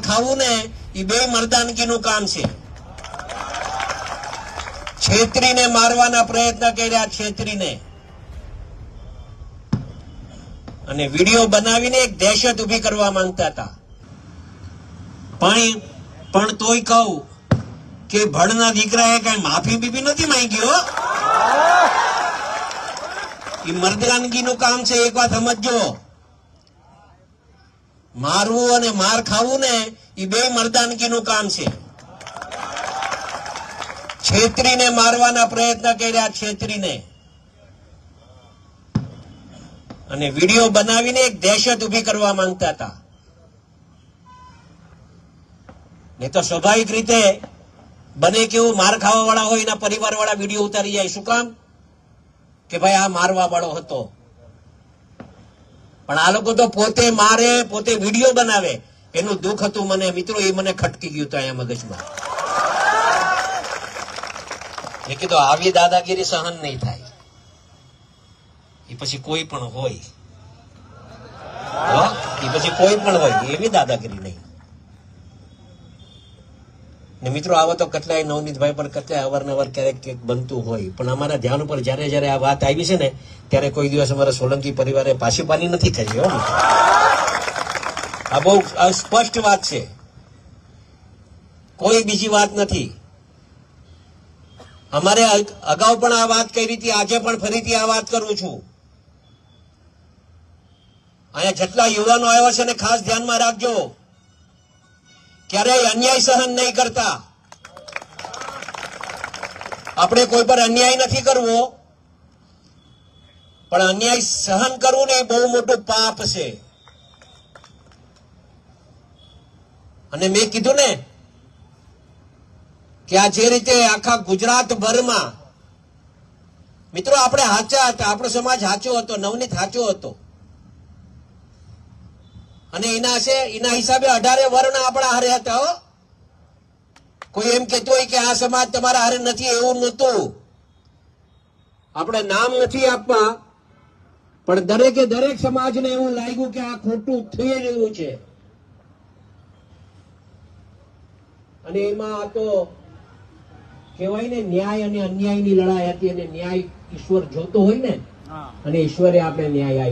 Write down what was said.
ખાવું ને એ બે મર્દાનગીનું કામ છે. છેતરીને મારવાના પ્રયત્ન કર્યા, છેતરીને. અને વીડિયો બનાવીને એક દહેશત ઊભી કરવા માંગતા હતા. પણ પણ તોય કહું કે ભણના દીકરાએ કઈ માફી બીબી નથી માંગી, હો. એ મર્દાનગીનું કામ છે, એક વાત સમજજો. મારવું અને માર ખાવું ને એ બે મર્દાનગીનું કામ છે. છેતરીને મારવાના પ્રયત્ન કર્યા, છેતરીને. અને વીડિયો બનાવીને એક દહેશત ઊભી કરવા માંગતા હતા. ને તો સ્વાભાવિક રીતે બને કેવું માર ખાવા વાળા હોય એના પરિવાર વાળા વીડિયો ઉતારી જાય. શું કામ? કે ભાઈ આ મારવા વાળો હતો. પણ આ લોકો તો પોતે મારે, પોતે વીડિયો બનાવે. એનું દુઃખ હતું મને, મિત્રો, એ મને ખટકી ગયું હતું અહીંયા મગજમાં. મેં કીધું, આવી દાદાગીરી સહન નહીં થાય. એ પછી કોઈ પણ હોય. એ પછી કોઈ પણ હોય, એવી દાદાગીરી નહીં. ને મિત્રો, આવા તો કેટલાય નવનીતભાઈ પણ કેટલાય અવારનવાર ક્યારેક ક્યાંક બનતું હોય. પણ અમારા ધ્યાન ઉપર જ્યારે જ્યારે આ વાત આવી છે ને, ત્યારે કોઈ દિવસ અમારા સોલંકી પરિવારે પાછી નથી કરી હો આ બહુ સ્પષ્ટ વાત છે. કોઈ બીજી વાત નથી. અમારે અગાઉ પણ આ વાત કરી હતી, આજે પણ ફરીથી આ વાત કરું છું. અહીંયા જેટલા યુવાનો આવ્યા છે ને ખાસ ધ્યાનમાં રાખજો. ક્યારેય અન્યાય સહન નહીં કરતા. આપણે કોઈ પર અન્યાય નથી કરવો. પણ અન્યાય સહન કરવું ને એ બહુ મોટું પાપ છે. અને મેં કીધું ને કે આ જે રીતે આખા ગુજરાત ભરમાં મિત્રો આપણે હાચા હતા, આપણો સમાજ હાચો હતો, નવનીત હાચો હતો. અને એના છે એના હિસાબે અઢારે વર્ણ આપણા હારે હતા હો. કોઈ એમ કેતો હોય કે આ સમાજ તમારા હારે નથી એવું નહોતું. આપણે નામ નથી આપવા પણ દરેકે દરેક સમાજને એવું લાગ્યું કે આ ખોટું થઈ રહ્યું છે. અને એમાં આ તો કહેવાય ને ન્યાય અને અન્યાયની લડાઈ હતી અને ન્યાય ઈશ્વર જોતો હોય ને અને ઈશ્વરે આપણે ન્યાય